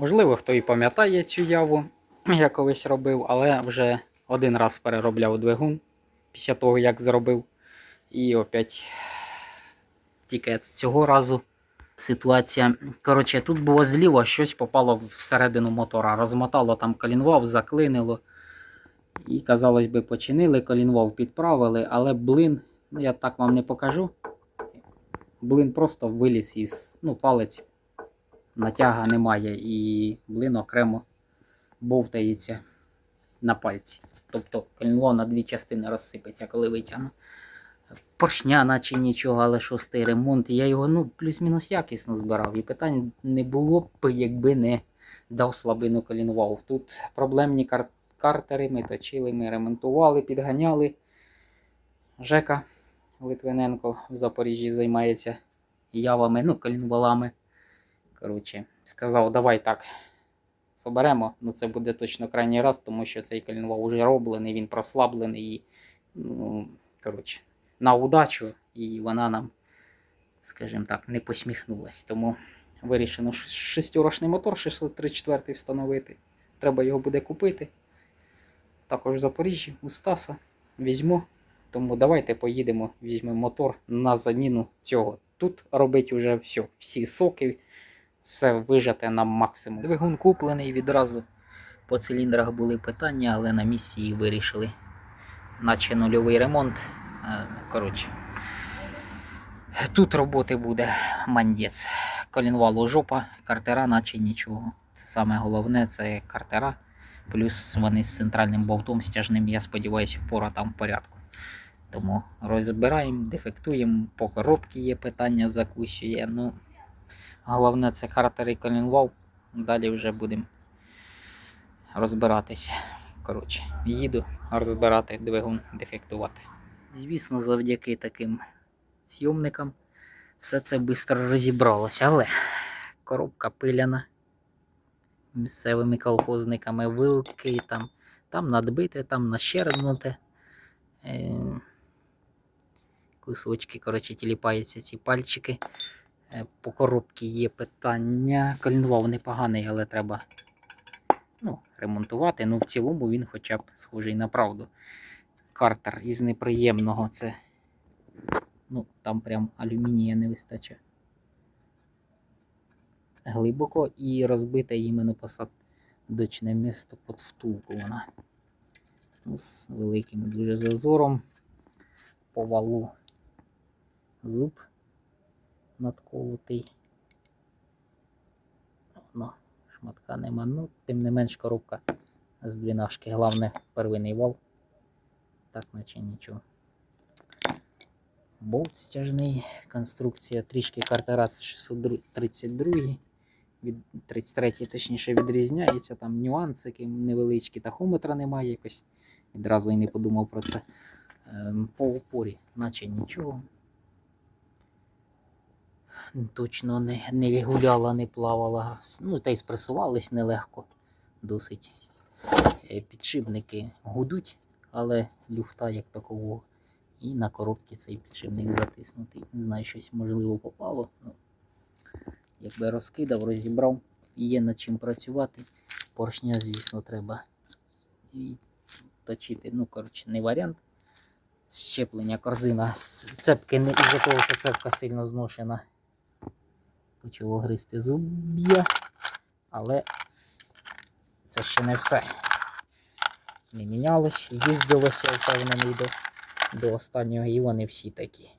Можливо, хто і пам'ятає цю яву, я колись робив, але вже один раз переробляв двигун після того, як зробив. І опять тільки цього разу ситуація. Коротше, тут було зліво, щось попало всередину мотора. Розмотало там колінвал, заклинило. І, казалось би, починили, колінвал підправили, але блин, ну я так вам не покажу. Блин просто виліз із ну, палець натяга немає, і блин окремо бовтається на пальці. Тобто колінвал на дві частини розсипеться, коли витягну. Поршня, наче нічого, але шостий ремонт. Я його ну, плюс-мінус якісно збирав. І питань не було б, якби не дав слабину колінвал. Тут проблемні кар- картери, ми точили, ми ремонтували, підганяли. Жека Литвиненко в Запоріжжі займається явами, ну, колінвалами. Коротше, сказав, давай так. Соберемо, ну це буде точно крайній раз, тому що цей колінвал вже роблений, він прослаблений і, ну, коротше, на удачу, і вона нам, скажімо так, не посміхнулась. Тому вирішено ш- шестьорошний мотор 634 встановити. Треба його буде купити. Також в Запоріжжі, у Стаса. Візьму. Тому давайте поїдемо, візьмемо мотор на заміну цього. Тут робить уже все, всі соки, все вижате на максимум. Двигун куплений відразу. По циліндрах були питання, але на місці їх вирішили. Наче нульовий ремонт. Е, Коротше. Тут роботи буде мандець. Колінвалу жопа, картера, наче нічого. Це саме головне, це картера. Плюс вони з центральним болтом стяжним, я сподіваюся, пора там в порядку. Тому розбираємо, дефектуємо, по коробці є питання, закусює. Ну, головне це картер і колінвал. Далі вже будемо розбиратися. Коротше, їду розбирати двигун, дефектувати. Звісно, завдяки таким зйомникам все це швидко розібралося, але коробка пиляна місцевими колхозниками, вилки там, там надбите, там нащербнуте. Е, кусочки, коротше, тіліпаються ці пальчики. Е, по коробці є питання. Колінвал непоганий, але треба ну, ремонтувати. Ну, в цілому він хоча б схожий на правду. Картер із неприємного це. Ну, там прям алюмінія не вистачає. Глибоко і розбите іменно посадочне місто під втулку вона. Ну, З великим дуже зазором. По валу зуб надколотий. Ну, шматка нема. Ну, тим не менш коробка з двінашки. Головне первинний вал. Так, наче нічого. Болт стяжний, конструкція трішки картера 632 від 33 точніше відрізняється. Там нюансики невеличкі, тахометра немає якось. Відразу і не подумав про це. Ем, По опорі, наче нічого. Точно не, не гуляла, не плавала. Ну, та й спресувались нелегко досить. Е, Підшипники гудуть, але люфта як такого. І на коробці цей підшипник затиснутий. Не знаю, щось можливо попало. Ну, якби розкидав, розібрав, є над чим працювати. Поршня, звісно, треба точити. Ну, коротше, не варіант. Щеплення корзина. Цепки не із-за того, що цепка сильно зношена. Почало гризти зуб'я. Але це ще не все. Не мінялось, їздилося, впевнений до, до останнього, і вони всі такі.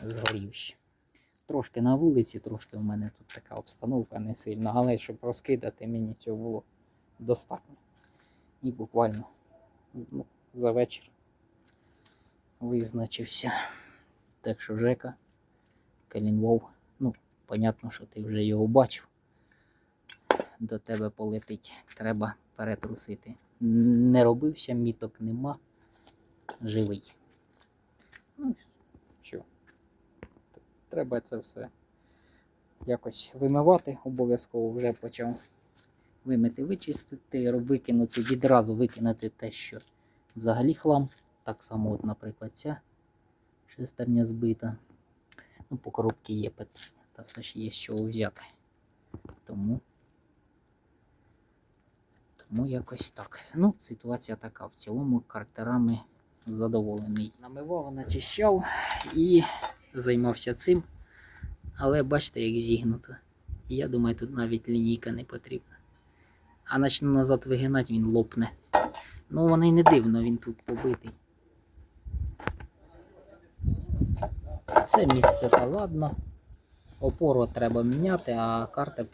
Згорівші. Трошки на вулиці, трошки в мене тут така обстановка не сильна, але щоб розкидати, мені цього було достатньо. І буквально ну, за вечір визначився. Так що Жека, Калінвов, ну, понятно, що ти вже його бачив. До тебе полетить, треба перетрусити. Не робився, міток нема. Живий. Ну, що? Треба це все якось вимивати, обов'язково вже почав вимити, вичистити, викинути, відразу викинути те, що взагалі хлам. Так само, от, наприклад, ця шестерня збита. Ну, по коробці є питання, та все ж є з чого взяти. Тому. Тому якось так. Ну, ситуація така. В цілому картерами задоволений. Намивав, начищав і займався цим. Але бачите, як зігнуто. Я думаю, тут навіть лінійка не потрібна. А почну назад вигинати, він лопне. Ну, воно й не дивно, він тут побитий. Це місце та ладно. Опору треба міняти, а картер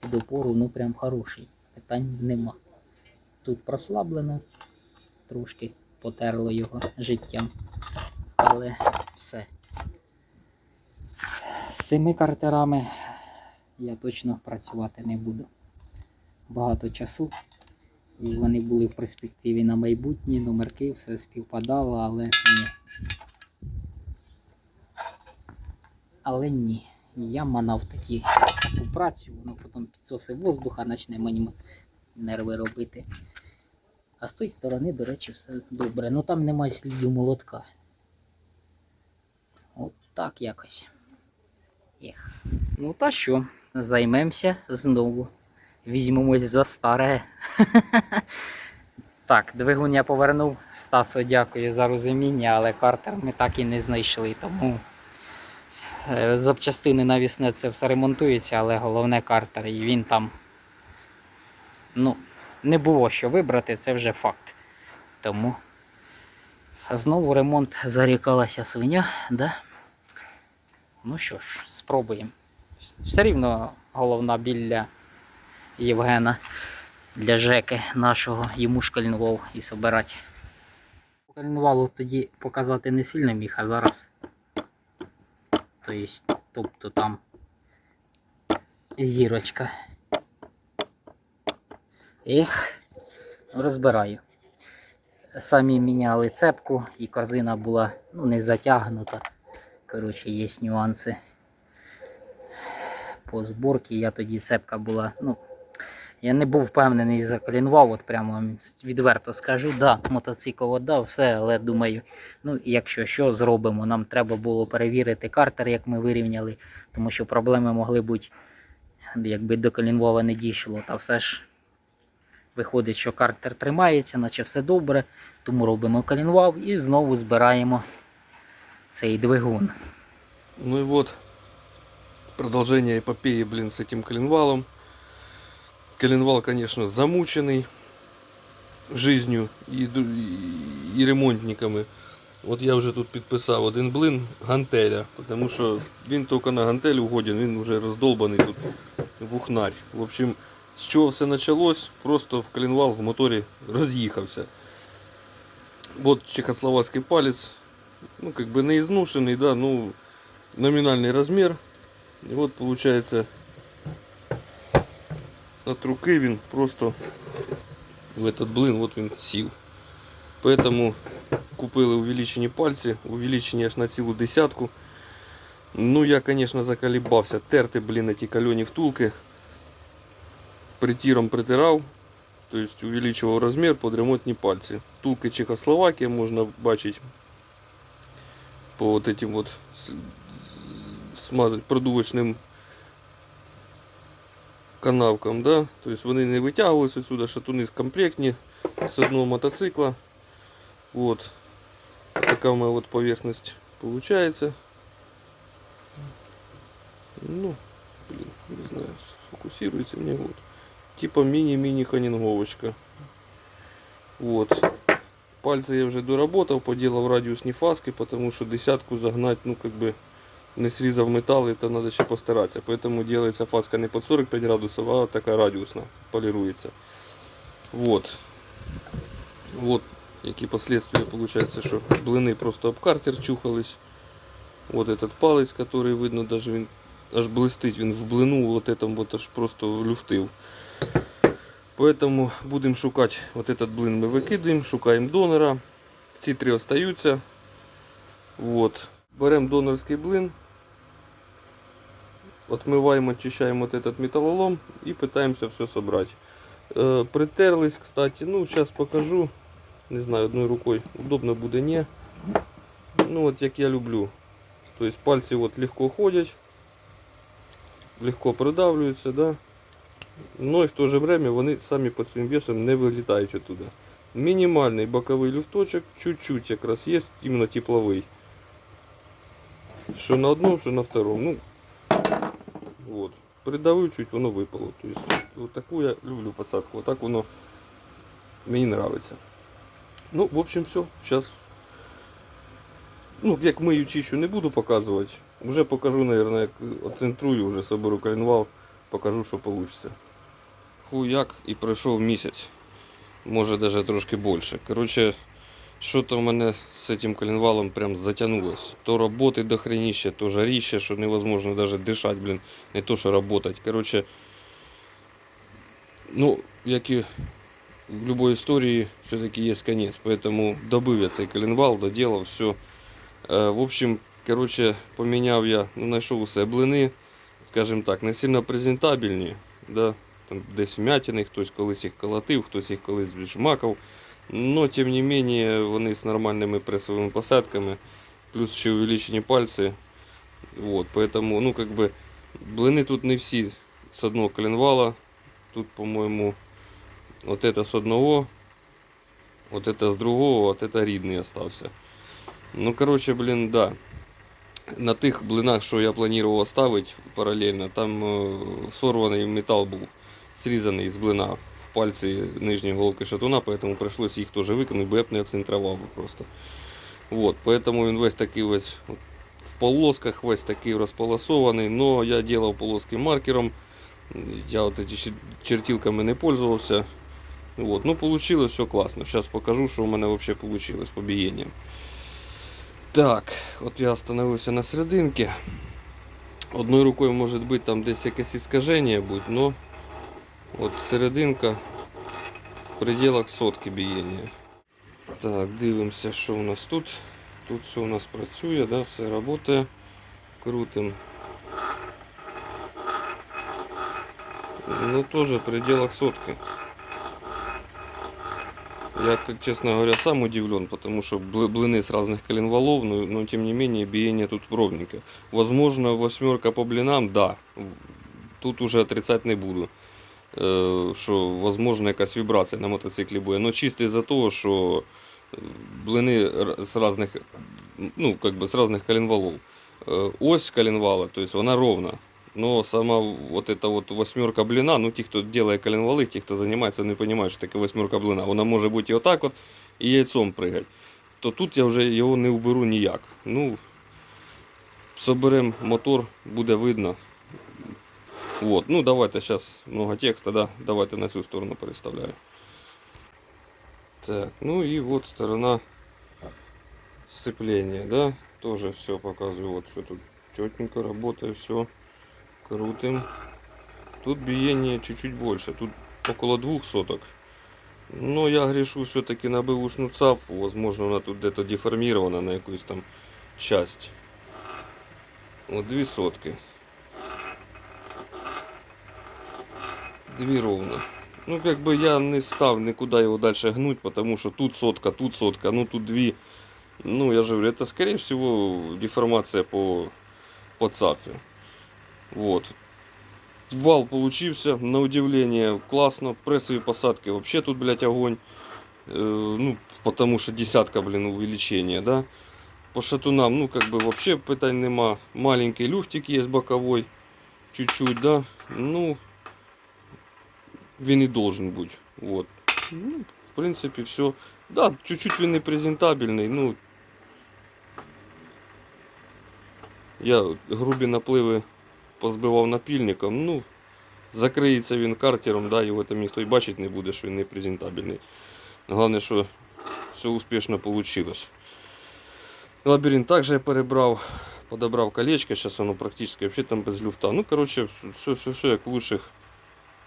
під опору ну прям хороший. Питань нема. Тут прослаблено, трошки потерло його життям. Але все. З цими картерами я точно працювати не буду. Багато часу. І вони були в перспективі на майбутнє, номерки, все співпадало, але ні. Але ні. Я манав такі таку працю, воно потім підсоси воздуха, почне мені нерви робити. А з тої сторони, до речі, все добре. Ну там немає слідів молотка. От так якось. Ех. Ну та що, займемося знову. Візьмемось за старе. Так, двигун я повернув. Стасо, дякую за розуміння, але картер ми так і не знайшли. Тому запчастини навісне це все ремонтується, але головне картер. І він там. Ну, не було що вибрати, це вже факт. Тому знову ремонт зарікалася свиня, да? Ну що ж, спробуємо. Все рівно головна білля Євгена для Жеки нашого йому шкальнував і собирати. Шкальнувалу тоді показати не сильно міг, а зараз. То есть, тобто там зірочка. Ех, розбираю. Самі міняли цепку і корзина була ну, не затягнута. Коротше, є нюанси по зборці. Я тоді цепка була. ну, я не був впевнений заколінував, от прямо відверто скажу. Да, мотоцикл отдав, все, але думаю, ну якщо що зробимо, нам треба було перевірити картер, як ми вирівняли, тому що проблеми могли бути, якби до колінвова не дійшло. Та все ж виходить, що картер тримається, наче все добре, тому робимо колінвав і знову збираємо цей двигун. Ну и вот продолжение эпопеи, блин, с этим коленвалом. Коленвал, конечно, замученный жизнью и, ду- и, і ремонтниками. От я вже тут підписав один блин гантеля, тому що він тільки на гантель угоден, він вже роздолбаний тут вухнарь. В общем, з чого все почалось, просто в коленвал в моторі роз'їхався. Вот чехословацький палець, ну как бы не изношенный, да, ну номинальный размер. И вот получается от руки він просто в этот блин, вот він сів. Поэтому купили увеличені пальці, увеличені аж на цілу десятку. Ну я, конечно, заколебався терти, блін, эти кальоні втулки. Притиром притирав, то есть увеличивал размер под ремонтні пальці. Втулки Чехословакія можна бачити по вот этим вот с- смазать продувочним канавкам, да? То есть вони не витягувалися отсюда, шатуни комплектні з одного мотоцикла. Вот. Така у мене вот поверхность получается. Ну, блин, не знаю, сфокусируйте мне вот. Типа мини-мини ханинговочка. Вот. Пальцы я уже доработал, поделал радиусні фаски, потому что десятку загнать, ну как бы не срезав металл, это надо еще постараться. Поэтому делается фаска не под 45 градусов, а такая радиусная, полируется. Вот. Вот які последствия получается, что блины просто об картер чухались. Вот этот палець, который видно, даже він аж блистить, він в блину вот этом вот аж просто люфтив. Поэтому будемо шукати вот этот блин ми викидаємо, шукаємо донора. Ці три остаються. Вот. Беремо донорський блин. Отмиваємо, очищаємо вот этот металлолом і питаємося все собрати. Е, притерлись, кстати, ну зараз покажу. Не знаю, одною рукою удобно буде не. Ну от як я люблю. Тобто пальці от легко ходять. легко придавлюються, да? но і в то же время вони самі під своїм весом не вилітають оттуда. Мінімальний боковий люфточок, чуть-чуть якраз є, іменно тепловий. Що на одному, що на второму. Ну, вот. Придавив чуть, воно випало. Тобто, от таку я люблю посадку. Отак воно мені нравиться. Ну, в общем, все. Сейчас. Ну, як мию чищу не буду показувати. Вже покажу, наверное, як оцентрую, вже соберу коленвал, покажу, що вийде. Хуяк і пройшов місяць. Може навіть трошки більше. Коротше, що-то в мене з цим коленвалом прям затягнулось. То роботи до хренища, то жаріще, що невозможно навіть дишати, блін, не то що работать. Коротше, ну, як і в будь-якій історії, все-таки є конець. Поэтому добив я цей коленвал, доделав все. В общем, коротше, поміняв я, ну, знайшов усе блини, скажімо так, не сильно презентабельні. Да? Там десь вмятини, хтось колись їх колотив, хтось їх колись віджмакав. Но тем не менее вони з нормальними пресовими посадками, плюс ще увеличені пальці. Вот, поэтому, ну, как бы, блины тут не всі с одного коленвала. Тут, по-моему, вот это с одного, вот это с другого, вот это рідний остався. Ну, короче, блин, да. На тих блинах, що я планував ставити паралельно, там е, сорваний метал був, срізаний з блина в пальці нижньої головки шатуна, поэтому прийшлось їх теж викинути, бо я б не оцентрував би просто. Вот, поэтому він весь такий весь от, в полосках, весь такий розполосований, но я делал полоски маркером, я вот эти чер- чертилками не пользовался. Вот, ну получилось все классно. Сейчас покажу, що у мене вообще получилось по бієнням. Так, от я остановився на серединці. Одною рукою може бути там десь якесь іскаження будь, но от серединка в пределах сотки бієння. Так, дивимося, що у нас тут. Тут все у нас працює, да, все працює. Крутим. Ну тоже в пределах сотки. Я, честно говоря, сам удивлен, потому что блины с разных коленвалов, но, но тем не менее биение тут ровненько. Возможно, восьмерка по блинам, да. Тут уже отрицать не буду. Е, Що, возможно, якась вібрація на мотоциклі буде. Но чисто із-за того, що е, блини р- з разних, ну, как бы з разных коленвалов. Е, Ось коленвала, то есть вона ровна. Но сама вот эта вот восьмерка блина, ну ті, хто делает коленвали, ті, хто займається, не розуміють, що таке восьмерка блина. Вона може бути і отак от, і яйцом пригать. То тут я вже його не уберу ніяк. Ну, соберемо мотор, буде видно. Вот. Ну, давайте сейчас много текста, да. Давайте на цю сторону переставляю. Так, ну и вот сторона сцепления, да. Тоже все показываю. Вот все тут четенько работает, все. Крутим. Тут биение чуть-чуть больше. Тут около двух соток. Но я грешу все-таки на бэушную цапфу. Возможно, она тут где-то деформирована на якусь там часть. Вот две сотки. Дві ровно. Ну, как бы я не став никуда его дальше гнуть, потому что тут сотка, тут сотка, ну тут дві. Ну, я же говорю, это скорее всего деформация по, по цафе. Вот. Вал получился, на удивление, классно. Прессовые посадки вообще тут, блядь, огонь. Э, ну, потому что десятка, блин, увеличения, да. По шатунам, ну, как бы вообще питань нема. Маленький люфтик есть боковой. Чуть-чуть, да. Ну, він і должен бути. Вот. Ну, в принципі, все. Да, чуть-чуть він не презентабельний. Ну, я грубі напливи позбивав напільником. Ну, закриється він картером, да, його там ніхто й бачить не буде, що він не презентабельний. Головне, що все успішно вийшло. Лабіринт також я перебрав, подобрав колечко, зараз воно практично вообще там без люфта. Ну, коротше, все, все, все як в лучших,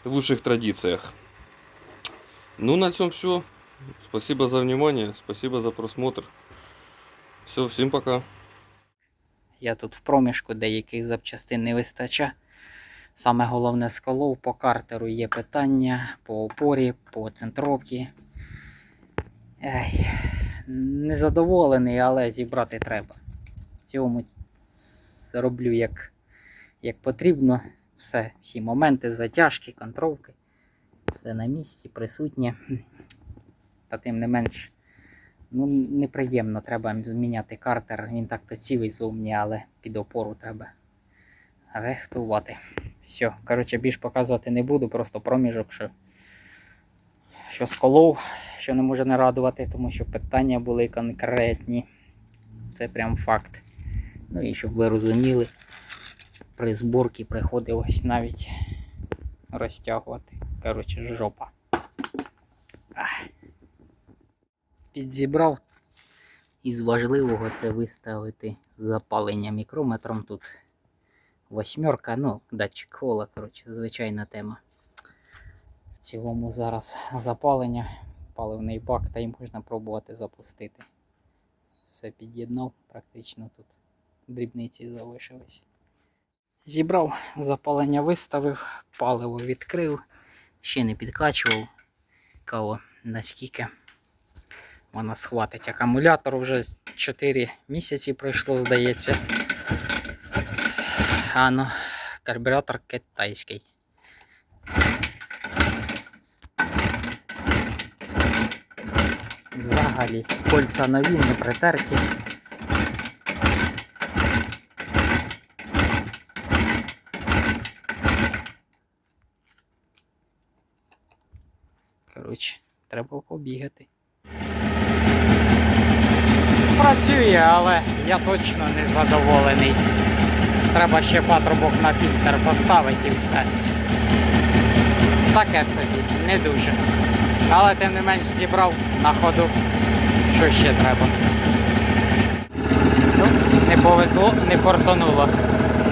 в лучших традициях. Ну, на цьому все. Спасибо за внимание, спасибо за просмотр. Все, всім пока. Я тут в проміжку деяких запчастин не вистача. Саме головне з по картеру є питання, по опорі, по центровці. Незадоволений, але зібрати треба. В цьому роблю як, як потрібно. Все, всі моменти, затяжки, контролки, все на місці, присутнє. Та тим не менш, ну, неприємно, треба зміняти картер. Він так-то цілий зовні, але під опору треба рехтувати. Все, коротше, більш показувати не буду, просто проміжок, що, що сколов, що не може не радувати, тому що питання були конкретні. Це прям факт. Ну і щоб ви розуміли, при зборці приходилось навіть розтягувати. Коротше, жопа. Ах. Підзібрав. Із важливого це виставити запалення мікрометром. Тут восьмерка, ну, датчик кола, коротше, звичайна тема. В цілому зараз запалення, паливний бак, та й можна пробувати запустити. Все під'єднав, практично тут дрібниці залишились. Зібрав, запалення виставив, паливо відкрив, ще не підкачував. Кого наскільки вона схватить. Акумулятор вже 4 місяці пройшло, здається. А ну, карбюратор китайський. Взагалі, кольця нові, не притерті. Коротше, побігати. Працює, але я точно не задоволений. Треба ще патрубок на фільтр поставити і все. Таке собі, не дуже. Але тим не менш зібрав на ходу, що ще треба. Ну, не повезло, не фортануло.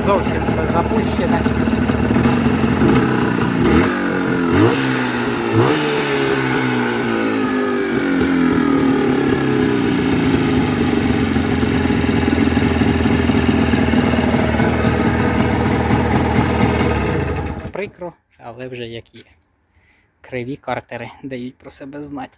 Зовсім все запущене. Але вже як є. Криві картери дають про себе знати.